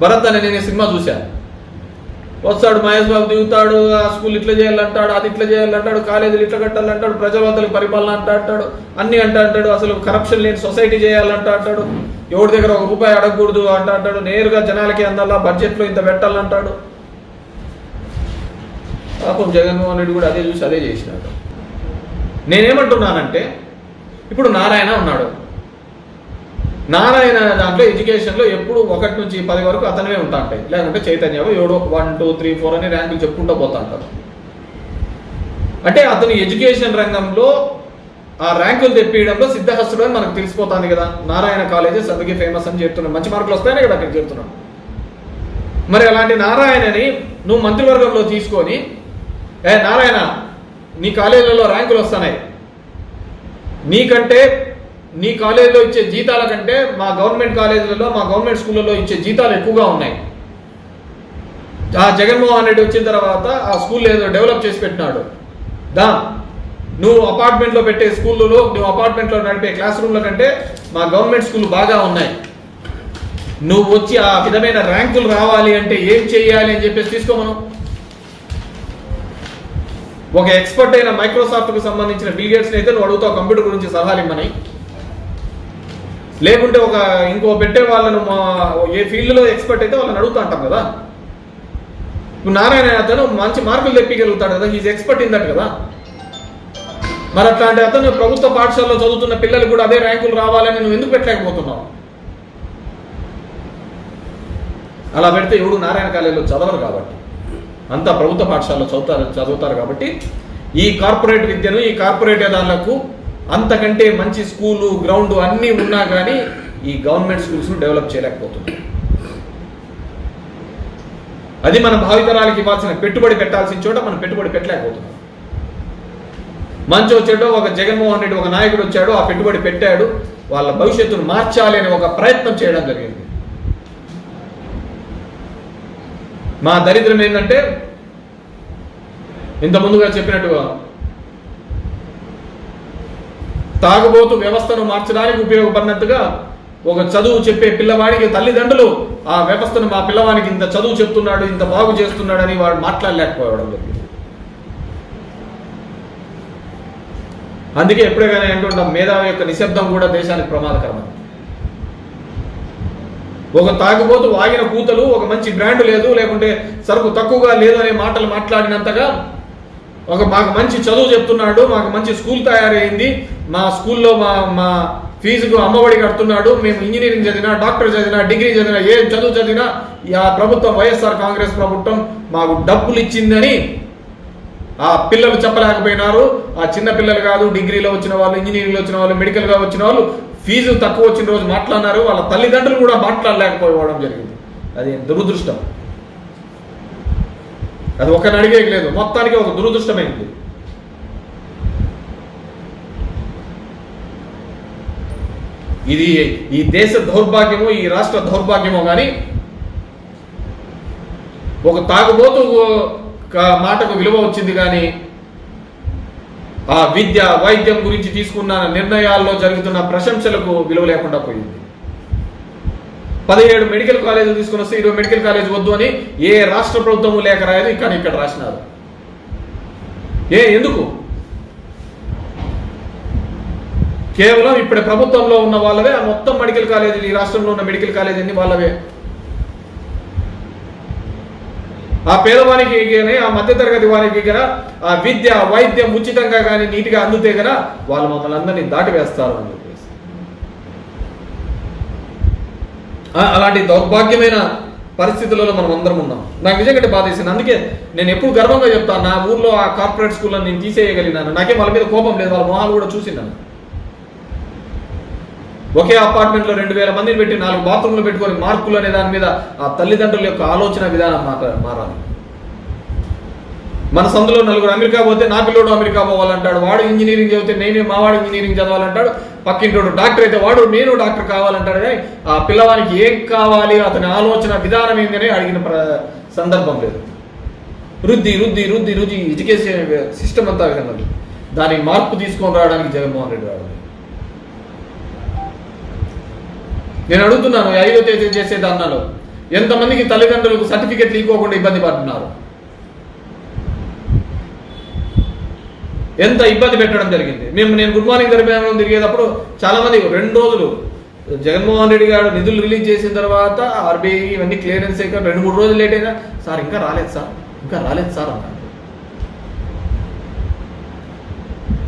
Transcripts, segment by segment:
భరత్ అనే నేను సినిమా చూశాను వస్తాడు మహేష్ బాబు దిగుతాడు ఆ స్కూల్ ఇట్లా చేయాలంటాడు అది ఇట్లా చేయాలంటాడు కాలేజీలు ఇట్లా కట్టాలంటాడు ప్రజావంతులకు పరిపాలన అంటా అంటాడు అన్ని అంటా అంటాడు అసలు కరప్షన్ లేని సొసైటీ చేయాలంటా అంటాడు ఎవరి దగ్గర ఒక రూపాయి అడగకూడదు అంటా అంటాడు నేరుగా జనాలకి అందాలా బడ్జెట్లో ఇంత పెట్టాలంటాడు పాపం జగన్మోహన్ రెడ్డి కూడా అదే చూసి అదే చేసినాడు. నేనేమంటున్నానంటే ఇప్పుడు నారాయణ ఉన్నాడు. నారాయణ దాంట్లో ఎడ్యుకేషన్లో ఎప్పుడు ఒకటి నుంచి పది వరకు అతనివే ఉంటా ఉంటాయి లేకుంటే చైతన్య ఏడో వన్ టూ త్రీ ఫోర్ అని ర్యాంకులు చెప్పుకుంటూ పోతా ఉంటారు అంటే అతను ఎడ్యుకేషన్ రంగంలో ఆ ర్యాంకులు తెప్పియడంలో సిద్ధహస్తుడు అని మనకు తెలిసిపోతుంది కదా. నారాయణ కాలేజెస్ అందుకే ఫేమస్ అని చెప్తున్నాం మంచి మార్కులు వస్తాయని కదా అక్కడ చెప్తున్నాం మరి అలాంటి నారాయణని నువ్వు మంత్రివర్గంలో తీసుకొని ఏ నారాయణ నీ కాలేజీలలో ర్యాంకులు వస్తున్నాయి. నీకంటే నీ కాలేజీలో ఇచ్చే జీతాల కంటే మా గవర్నమెంట్ కాలేజీలలో మా గవర్నమెంట్ స్కూళ్ళలో ఇచ్చే జీతాలు ఎక్కువగా ఉన్నాయి. ఆ జగన్మోహన్ రెడ్డి వచ్చిన తర్వాత ఆ స్కూల్ ఏదో డెవలప్ చేసి పెట్టినాడు. దా నువ్వు అపార్ట్మెంట్లో పెట్టే స్కూళ్ళలో నువ్వు అపార్ట్మెంట్లో నడిపే క్లాస్ రూమ్ల కంటే మా గవర్నమెంట్ స్కూల్ బాగా ఉన్నాయి. నువ్వు వచ్చి ఆ విధమైన ర్యాంకులు రావాలి అంటే ఏం చేయాలి అని చెప్పేసి తీసుకోమను. ఒక ఎక్స్పర్ట్ అయిన మైక్రోసాఫ్ట్కు సంబంధించిన బిల్గేట్స్ని అయితే నువ్వు అడుగుతావు కంప్యూటర్ గురించి సలహాలు ఇమ్మని. లేకుంటే ఒక ఇంకో పెట్టే వాళ్ళను మా ఏ ఫీల్డ్లో ఎక్స్పర్ట్ అయితే వాళ్ళని అడుగుతా అంటాం కదా. ఇప్పుడు నారాయణ అతను మంచి మార్కులు తెప్పగలుగుతాడు కదా ఈజ్ ఎక్స్పర్ట్ ఇన్ దట్ కదా. మరి అట్లాంటి అతను ప్రభుత్వ పాఠశాలలో చదువుతున్న పిల్లలు కూడా అదే ర్యాంకులు రావాలని నువ్వు ఎందుకు పెట్టలేకపోతున్నావు? అలా పెడితే ఎవడు నారాయణ కాలేజీలో చదవరు కాబట్టి. అంతా ప్రభుత్వ పాఠశాలలో చదువుతారు చదువుతారు కాబట్టి ఈ కార్పొరేట్ విద్యను ఈ కార్పొరేట్ దానిలకు అంతకంటే మంచి స్కూలు గ్రౌండ్ అన్నీ ఉన్నా కానీ ఈ గవర్నమెంట్ స్కూల్స్ను డెవలప్ చేయలేకపోతుంది. అది మన భావితరాలకి ఇవ్వాల్సిన పెట్టుబడి పెట్టాల్సిన చోట మనం పెట్టుబడి పెట్టలేకపోతున్నాం. మంచి వచ్చాడో ఒక జగన్మోహన్ రెడ్డి ఒక నాయకుడు వచ్చాడు ఆ పెట్టుబడి పెట్టాడు వాళ్ళ భవిష్యత్తును మార్చాలి అనే ఒక ప్రయత్నం చేయడం జరిగింది. మా దరిద్రం ఏంటంటే ఇంత ముందుగా చెప్పినట్టుగా తాగుబోతు వ్యవస్థను మార్చడానికి ఉపయోగపడినట్టుగా ఒక చదువు చెప్పే పిల్లవాడికి తల్లిదండ్రులు ఆ వ్యవస్థను మా పిల్లవానికి ఇంత చదువు చెప్తున్నాడు ఇంత బాగు చేస్తున్నాడని వాడు మాట్లాడలేకపోవడం జరిగింది. అందుకే ఎప్పుడే కానీ అంటుంటాం మేధావి యొక్క నిశ్శబ్దం కూడా దేశానికి ప్రమాదకరమని. ఒక తాగుబోతు వాగిన కూతలు ఒక మంచి బ్రాండ్ లేదు లేకుంటే సరుకు తక్కువగా లేదు అనే మాటలు మాట్లాడినంతగా ఒక మాకు మంచి చదువు చెప్తున్నాడు మాకు మంచి స్కూల్ తయారైంది. మా స్కూల్లో మా మా ఫీజుకు అమ్మఒడి కడుతున్నాడు. మేము ఇంజనీరింగ్ చదివినా డాక్టర్ చదివినా డిగ్రీ చదివినా ఏం చదువు చదివినా ఆ ప్రభుత్వం వైఎస్ఆర్ కాంగ్రెస్ ప్రభుత్వం మాకు డబ్బులు ఇచ్చిందని ఆ పిల్లలు చెప్పలేకపోయినారు. ఆ చిన్న పిల్లలు కాదు డిగ్రీలో వచ్చిన వాళ్ళు ఇంజనీరింగ్లో వచ్చిన వాళ్ళు మెడికల్గా వచ్చిన వాళ్ళు ఫీజు తక్కువ వచ్చిన రోజు మాట్లాడినారు. వాళ్ళ తల్లిదండ్రులు కూడా మాట్లాడలేకపోవడం జరిగింది. అది దురదృష్టం. అది ఒకరిని అడిగేకి లేదు. మొత్తానికి ఒక దురదృష్టమైంది. ఇది ఈ దేశ దౌర్భాగ్యము ఈ రాష్ట్ర దౌర్భాగ్యమో కానీ ఒక తాగుబోతు మాటకు విలువ వచ్చింది కానీ ఆ విద్య వైద్యం గురించి తీసుకున్న నిర్ణయాల్లో జరుగుతున్న ప్రశంసలకు విలువ లేకుండా పోయింది. పదిహేడు మెడికల్ కాలేజీలు తీసుకుని వస్తే ఇరవై మెడికల్ కాలేజ్ వద్దు అని ఏ రాష్ట్ర ప్రభుత్వము లేఖ రాయదు కానీ ఇక్కడ రాసినారు. ఏ ఎందుకు? కేవలం ఇప్పుడు ప్రభుత్వంలో ఉన్న వాళ్ళవే ఆ మొత్తం మెడికల్ కాలేజీలు ఈ రాష్ట్రంలో ఉన్న మెడికల్ కాలేజీ అన్ని వాళ్ళవే. ఆ పేదవానికి కానీ ఆ మధ్యతరగతి వారికి కదా ఆ విద్య వైద్యం ఉచితంగా కానీ నీటిగా అందుతే గన వాళ్ళు మమ్మల్ని అందరినీ దాటి వేస్తారు అని చెప్పేసి ఆ- అలాంటి దౌర్భాగ్యమైన పరిస్థితులలో మనం అందరం ఉన్నాం. నాకు నిజంగా బాధ వేసింది. అందుకే నేను ఎప్పుడు గర్వంగా చెప్తాను నా ఊర్లో ఆ కార్పొరేట్ స్కూల్లో నేను తీసేయగలిగినాను. నాకే వాళ్ళ మీద కోపం లేదు వాళ్ళ మొహాలు కూడా చూసినాను ఒకే అపార్ట్మెంట్లో రెండు వేల మందిని పెట్టి నాలుగు బాత్రూమ్లు పెట్టుకొని మార్కులు అనే దాని మీద ఆ తల్లిదండ్రుల యొక్క ఆలోచన విధానం మాట మారాలి. మన సందులో నలుగురు అమెరికా పోతే నా పిల్లోడు అమెరికా పోవాలంటాడు వాడు ఇంజనీరింగ్ చదివితే నేనే మావాడు ఇంజనీరింగ్ చదవాలంటాడు పక్కింటోడు డాక్టర్ అయితే వాడు నేను డాక్టర్ కావాలంటాడు కానీ ఆ పిల్లవానికి ఏం కావాలి అతని ఆలోచన విధానం ఏందని అడిగిన ప్ర- సందర్భం లేదు. రుద్ది రుద్ది రుద్ది రుద్ది ఎడ్యుకేషన్ సిస్టమ్ అంతా విధంగా దానికి మార్పు తీసుకొని రావడానికి జగన్మోహన్ రెడ్డి రావడం నేను అడుగుతున్నాను ఐదో తేదీ చేసే ధర్నాలో ఎంతమందికి తల్లిదండ్రులకు సర్టిఫికెట్లు ఇవ్వకుండా ఇబ్బంది పడుతున్నారు? ఎంత ఇబ్బంది పెట్టడం జరిగింది. మేము నేను గుడ్ మార్నింగ్ దర్శనం తిరిగేటప్పుడు చాలామంది రెండు రోజులు జగన్మోహన్ రెడ్డి గారు నిధులు రిలీజ్ చేసిన తర్వాత ఆర్బీఐ ఇవన్నీ క్లియరెన్స్ అయ్యాక రెండు మూడు రోజులు లేట్ అయినా సార్ ఇంకా రాలేదు సార్ ఇంకా రాలేదు సార్ అన్నారు.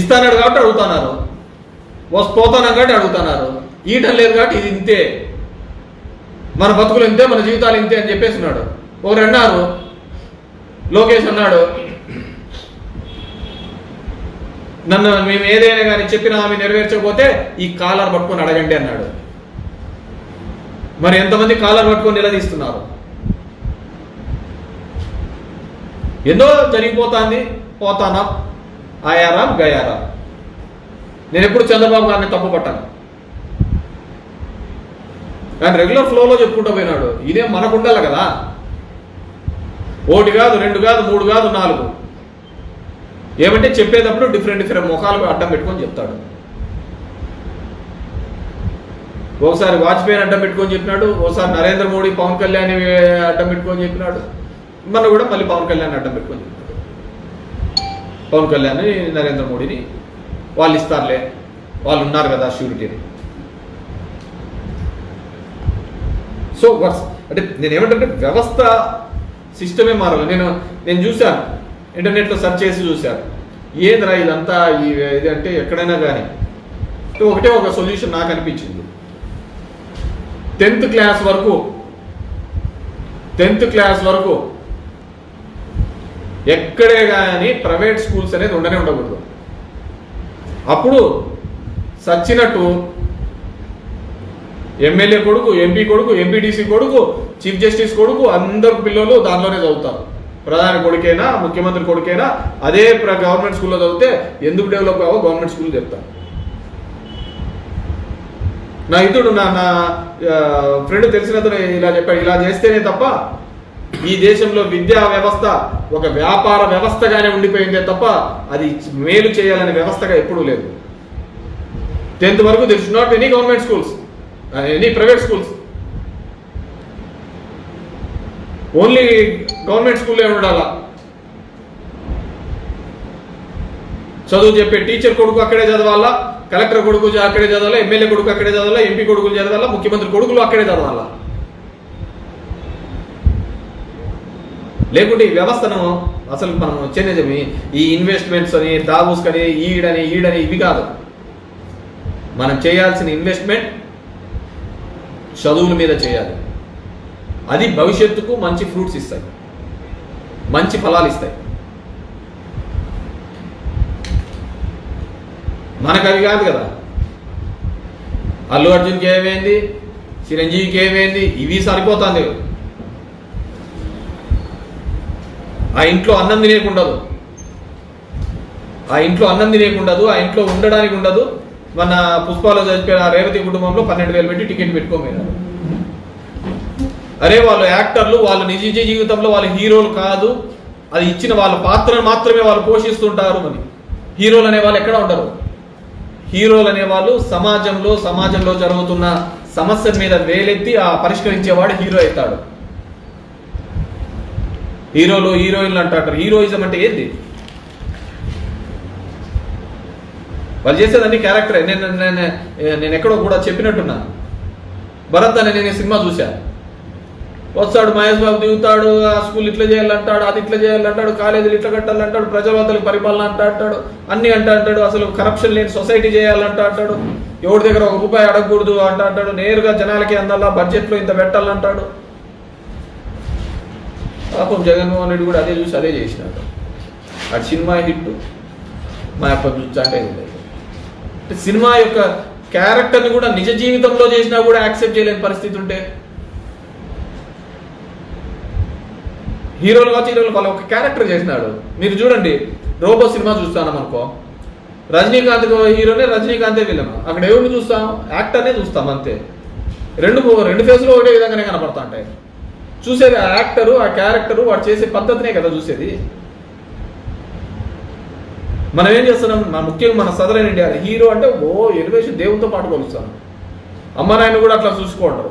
ఇస్తానాడు కాబట్టి అడుగుతున్నారు. వస్ పోతాను కాబట్టి అడుగుతున్నారు. ఈటం లేదు కాబట్టి ఇది ఇంతే. మన బతుకులు ఇంతే మన జీవితాలు ఇంతే అని చెప్పేసి ఉన్నాడు. ఒకరు అన్నారు లోకేష్ అన్నాడు. నన్ను మేము ఏదైనా కానీ చెప్పిన ఆమె నెరవేర్చకపోతే ఈ కాలర్ పట్టుకొని అడగండి అన్నాడు. మరి ఎంతమంది కాలర్ పట్టుకొని నిలదీస్తున్నారు? ఎన్నో జరిగిపోతాంది. పోతానా? ఆయారా గయారా? నేను ఎప్పుడు చంద్రబాబు గారిని తప్పు పట్టాను కానీ రెగ్యులర్ ఫ్లోలో చెప్పుకుంటూ పోయినాడు. ఇదే మనకు ఉండాలి కదా. ఒకటి కాదు రెండు కాదు మూడు కాదు నాలుగు. ఏమంటే చెప్పేటప్పుడు డిఫరెంట్ డిఫరెంట్ ముఖాలు అడ్డం పెట్టుకొని చెప్తాడు. ఒకసారి వాజ్పేయిని అడ్డం పెట్టుకొని చెప్పినాడు ఒకసారి నరేంద్ర మోడీ పవన్ కళ్యాణ్ అడ్డం పెట్టుకొని చెప్పినాడు. మన కూడా మళ్ళీ పవన్ కళ్యాణ్ అడ్డం పెట్టుకొని చెప్పినాడు పవన్ కళ్యాణ్ నరేంద్ర మోడీని వాళ్ళు ఇస్తారులే వాళ్ళు ఉన్నారు కదా షూరిటీని సో వర్స్ అంటే నేను ఏమంటే వ్యవస్థ సిస్టమే మారాలి. నేను నేను చూశాను. ఇంటర్నెట్లో సెర్చ్ చేసి చూశారు. ఏదిరా ఇదంతా ఈ ఇది అంటే ఎక్కడైనా కానీ ఒకటే ఒక సొల్యూషన్ నాకు అనిపించింది. టెన్త్ క్లాస్ వరకు టెన్త్ క్లాస్ వరకు ఎక్కడే కానీ ప్రైవేట్ స్కూల్స్ అనేది ఉండనే ఉండకూడదు. అప్పుడు సచ్చినట్టు ఎమ్మెల్యే కొడుకు ఎంపీ కొడుకు ఎంపీటీసీ కొడుకు చీఫ్ జస్టిస్ కొడుకు అందరు పిల్లలు దానిలోనే చదువుతారు. ప్రధాని కొడుకైనా ముఖ్యమంత్రి కొడుకైనా అదే ప్ర- గవర్నమెంట్ స్కూల్లో చదివితే ఎందుకు డెవలప్ కావో గవర్నమెంట్ స్కూల్ చెప్తాను నా ఇతడు నా నా ఫ్రెండ్ తెలిసిన ఇలా చెప్పాడు. ఇలా చేస్తేనే తప్ప ఈ దేశంలో విద్యా వ్యవస్థ ఒక వ్యాపార వ్యవస్థగానే ఉండిపోయిందే తప్ప అది మేలు చేయాలనే వ్యవస్థగా ఎప్పుడూ లేదు. టెన్త్ వరకు this not any government schools any private schools only government స్కూల్లో ఉండాలా. చదువు చెప్పే టీచర్ కొడుకు అక్కడే చదవాలా కలెక్టర్ కొడుకు అక్కడే చదవాలా ఎమ్మెల్యే కొడుకు అక్కడే చదవాలా ఎంపీ కొడుకులు చదవాలా ముఖ్యమంత్రి కొడుకులు అక్కడే చదవాలా. లేకుంటే ఈ వ్యవస్థను అసలు మనం వచ్చేది ఈ ఇన్వెస్ట్మెంట్స్ అని దాబూస్ అని ఈడని ఈడని ఇవి కాదు. మనం చేయాల్సిన ఇన్వెస్ట్మెంట్ చదువుల మీద చేయాలి. అది భవిష్యత్తుకు మంచి ఫ్రూట్స్ ఇస్తాయి. మంచి ఫలాలు ఇస్తాయి. మనకు అవి కాదు కదా. అల్లు అర్జున్కి ఏమైంది? చిరంజీవికి ఏమైంది? ఇవి సరిపోతుంది. ఆ ఇంట్లో అన్నం తినేకుండదు. ఆ ఇంట్లో అన్నం తినేకుండదు. ఆ ఇంట్లో ఉండడానికి ఉండదు. మన పుష్పాలో చచ్చిపోయిన రేవతి కుటుంబంలో పన్నెండు వేలు పెట్టి టికెట్ పెట్టుకోమన్నారు. అరే వాళ్ళు యాక్టర్లు వాళ్ళు నిజ జీవితంలో వాళ్ళు హీరోలు కాదు. అది ఇచ్చిన వాళ్ళ పాత్రను మాత్రమే వాళ్ళు పోషిస్తుంటారు అని. హీరోలు అనే వాళ్ళు ఎక్కడ ఉండరు. హీరోలు అనే వాళ్ళు సమాజంలో సమాజంలో జరుగుతున్న సమస్య మీద వేలెత్తి ఆ పరిష్కరించేవాడు హీరో అవుతాడు. హీరోలు హీరోయిన్లు అంటారు. హీరోయిజం అంటే ఏంది? వాళ్ళు చేసేదన్ని క్యారెక్టరే. నేను నేను నేను ఎక్కడో కూడా చెప్పినట్టున్నా భరత్ అనే నేను ఈ సినిమా చూశాను వస్తాడు మహేష్ బాబు దిగుతాడు ఆ స్కూల్ ఇట్లా చేయాలంటాడు అది ఇట్లా చేయాలంటాడు కాలేజీలు ఇట్లా కట్టాలంటాడు ప్రజావంతులకు పరిపాలన అంటా అంటాడు అన్ని అంట అంటాడు అసలు కరప్షన్ లేని సొసైటీ చేయాలంట అంటాడు ఎవరి దగ్గర ఒక రూపాయి అడగకూడదు అంట అంటాడు నేరుగా జనాలకి అందాలా బడ్జెట్లో ఇంత పెట్టాలంటాడు పాపం జగన్మోహన్ రెడ్డి కూడా అదే చూసి అదే చేసినాడు. ఆ సినిమా హిట్ మా యొక్క చూచాటే సినిమా యొక్క క్యారెక్టర్ని కూడా నిజ జీవితంలో చేసినా కూడా యాక్సెప్ట్ చేయలేని పరిస్థితి ఉంటే హీరోలు కావచ్చు హీరోలు వాళ్ళ ఒక క్యారెక్టర్ చేసినాడు. మీరు చూడండి రోబో సినిమా చూస్తాను అనుకో. రజనీకాంత్ హీరోనే రజనీకాంతే విలన్ అక్కడ ఎవరిని చూస్తాం? యాక్టర్నే చూస్తాం అంతే. రెండు రెండు ఫేస్లో ఒకటే విధంగానే కనపడతా ఉంటాయి చూసేది ఆ యాక్టరు ఆ క్యారెక్టరు వాడు చేసే పద్ధతినే కదా చూసేది. మనం ఏం చేస్తున్నాం? మన ముఖ్యంగా మన సదరన్ ఇండియా హీరో అంటే ఓ ఎలివేషన్ దేవునితో పాటు కొలుస్తాం. అమ్మ నాయన కూడా అట్లా చూసుకోండు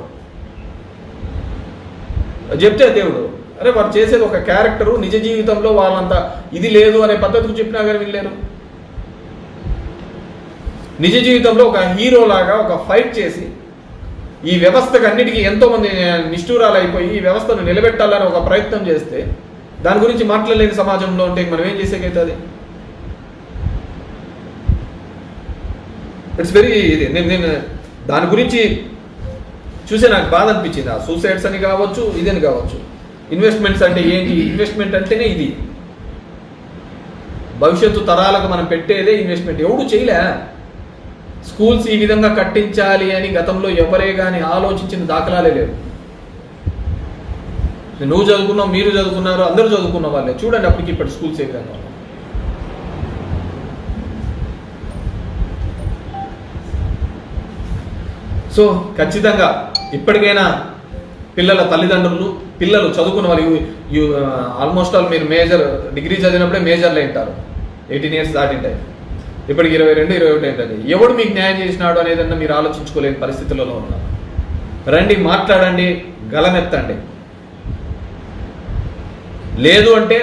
చెప్తే దేవుడు. అరే వారు చేసేది ఒక క్యారెక్టరు నిజ జీవితంలో వాళ్ళంత ఇది లేదు అనే పద్ధతికి చెప్పినా కానీ వినలేరు. నిజ జీవితంలో ఒక హీరో లాగా ఒక ఫైట్ చేసి ఈ వ్యవస్థకు అన్నిటికీ ఎంతోమంది నిష్ఠూరాలు అయిపోయి ఈ వ్యవస్థను నిలబెట్టాలని ఒక ప్రయత్నం చేస్తే దాని గురించి మాట్లాడలేని సమాజంలో ఉంటే మనం ఏం చేసేకైతుంది? ఇట్స్ వెరీ ఇది నేను నేను దాని గురించి చూసే నాకు బాధ అనిపించింది. ఆ సూసైడ్స్ అని కావచ్చు ఇదని కావచ్చు. ఇన్వెస్ట్మెంట్స్ అంటే ఏంటి? ఇన్వెస్ట్మెంట్ అంటేనే ఇది. భవిష్యత్తు తరాలకు మనం పెట్టేదే ఇన్వెస్ట్మెంట్. ఎవడు చేయలే? స్కూల్స్ ఈ విధంగా కట్టించాలి అని గతంలో ఎవరే కానీ ఆలోచించిన దాఖలాలే లేవు. నువ్వు చదువుకున్నావు మీరు చదువుకున్నారు అందరూ చదువుకున్న వాళ్ళే. చూడండి అప్పటికి ఇప్పటి స్కూల్స్ ఏ విధంగా సో ఖచ్చితంగా ఇప్పటికైనా పిల్లల తల్లిదండ్రులు పిల్లలు చదువుకున్న వాళ్ళు ఆల్మోస్ట్ ఆల్ మీరు మేజర్ డిగ్రీ చదివినప్పుడే మేజర్లు ఉంటారు. ఎయిటీన్ ఇయర్స్ దాటింటాయి ఇప్పటికి ఇరవై రెండు ఇరవై ఒకటి ఏంటండి ఎవడు మీకు న్యాయం చేసినాడు అనేదన్నా మీరు ఆలోచించుకోలేని పరిస్థితులలో ఉన్నారు రండి మాట్లాడండి గలమెత్తండి లేదు అంటే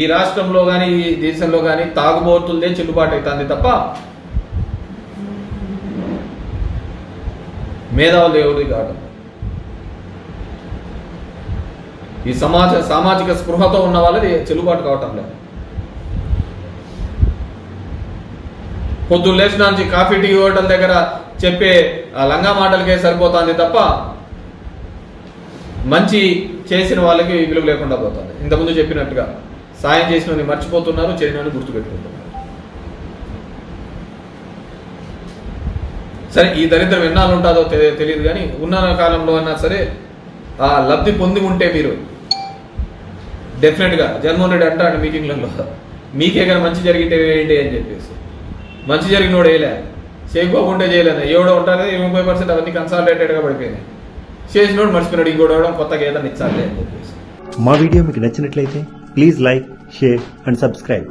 ఈ రాష్ట్రంలో కానీ ఈ దేశంలో కానీ తాగుబోతుందే చెల్లుబాటు అవుతుంది తప్ప మేధావులు ఎవరిది కాదు. ఈ సమాజ సామాజిక స్పృహతో ఉన్న వాళ్ళది చెల్లుబాటు కావటం లేదు. పొద్దున్న లేచిన నుంచి కాఫీ టీ హోటల్ దగ్గర చెప్పే ఆ లంగా మాటలకే సరిపోతుంది తప్ప మంచి చేసిన వాళ్ళకి విలువ లేకుండా పోతుంది. ఇంతకుముందు చెప్పినట్టుగా సాయం చేసిన మర్చిపోతున్నారు చేయని గుర్తుపెట్టుకుంటున్నారు. సరే ఈ దరిద్రం ఎన్నాళ్ళు ఉంటుందో తెలియదు కానీ ఉన్న కాలంలో అయినా సరే లబ్ధి పొంది ఉంటే మీరు. డెఫినెట్గా జగన్మోహన్ రెడ్డి అంటాడు మీటింగ్లలో మీకే కానీ మంచి జరిగితే ఏంటి? అని చెప్పేసి. మంచి జరిగినోడు వేయలే చేయకోకుండా చేయలేదు. ఏడో ఉంటారు ఇరవై ముప్పై పర్సెంట్ అవన్నీ కన్సాలిడేటెడ్గా పడిపోయినాయి. చేసినోడు మర్చిపోయినాడు ఇంకోటి కొత్తగా ఏదైనా ఇచ్చాలి అని చెప్పేసి. మా వీడియో మీకు నచ్చినట్లయితే please like share and subscribe.